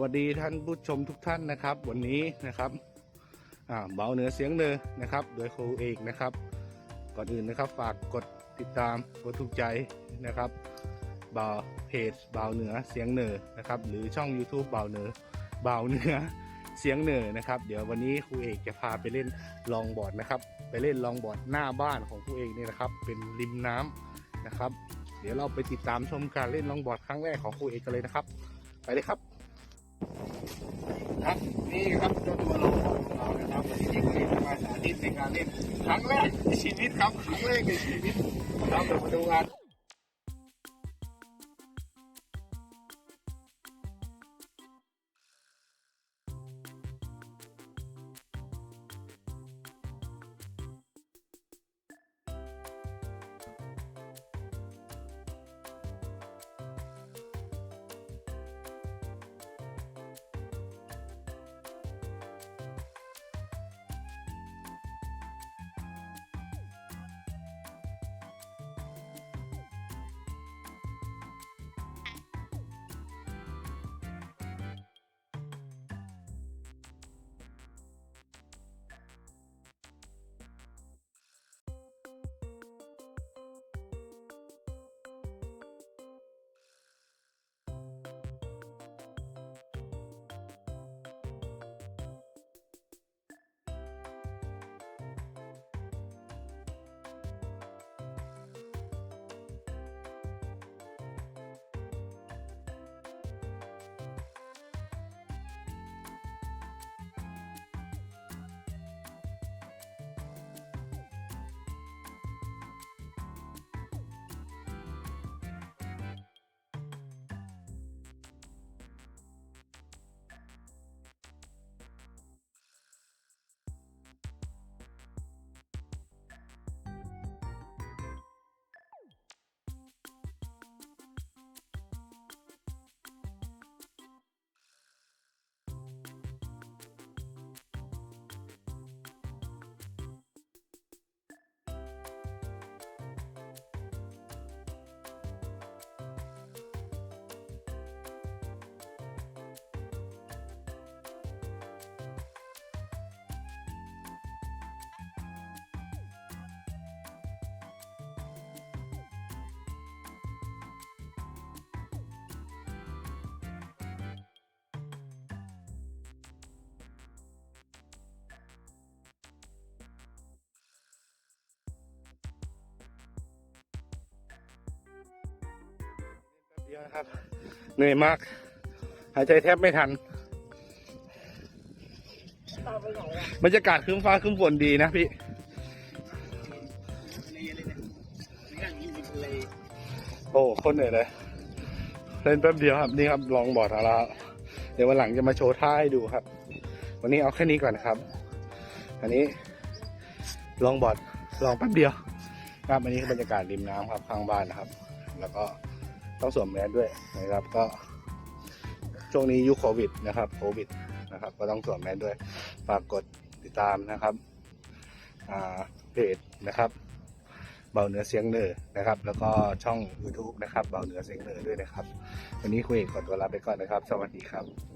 วัสดีท่านผู้ชมทุกท่านนะครับ วันนี้นะครับเบาเหนือเสียงเนอนะครับ โดยครูเอกนะครับ ก่อนอื่นนะครับฝากกดติดตามกดถูกใจนะครับเบาเพจเบาเหนือเสียงเนอนะครับ หรือช่อง YouTube เบาเหนือเบาเหนือเสียงเนอนะครับ เดี๋ยววันนี้ครูเอกจะพาไปเล่นลองบอร์ดนะครับ ไปเล่นลองบอร์ดหน้าบ้านของครูเอกนี่นะครับ เป็นริมน้ำนะครับ เดี๋ยวเราไปติดตามชมการเล่นลองบอร์ดครั้งแรกของครูเอกกันเลยนะครับ ไปเลยครับ ครับนี่ครับเจ้าตัวลงของเรานะครับวันนี้ที่ครูเอกจะมาสาธิตในการเล่นครั้งแรกในชีวิตครับครั้งแรกในชีวิตครับเดี๋ยวมาดูกัน เยวนะครับ เหนื่อยมาก หายใจแทบไม่ทัน บรรยากาศครึ้มฟ้าครึ้มฝนดีนะพี่ โอ้คนเหนื่อยเลย เล่นแป๊บเดียวครับนี่ครับลองบอร์ดเอาแล้วเดี๋ยววันหลังจะมาโชว์ท่าให้ดูครับ วันนี้เอาแค่นี้ก่อนนะครับ อันนี้ลองบอร์ดลองแป๊บเดียวครับอันนี้คือบรรยากาศริมน้ำครับข้างบ้านนะครับ แล้วก็ ต้องสวมแมสด้วยนะครับ ก็ช่วงนี้ยุคโควิดนะครับโควิดนะครับ ก็ต้องสวมแมสด้วยฝากกดติดตามนะครับเพจนะครับเบาเหนือเสียงเหนือนะครับ แล้วก็ช่อง YouTube นะครับเบาเหนือเสียงเหนือด้วยนะครับ วันนี้คุยขอตัวลาไปก่อนนะครับ สวัสดีครับ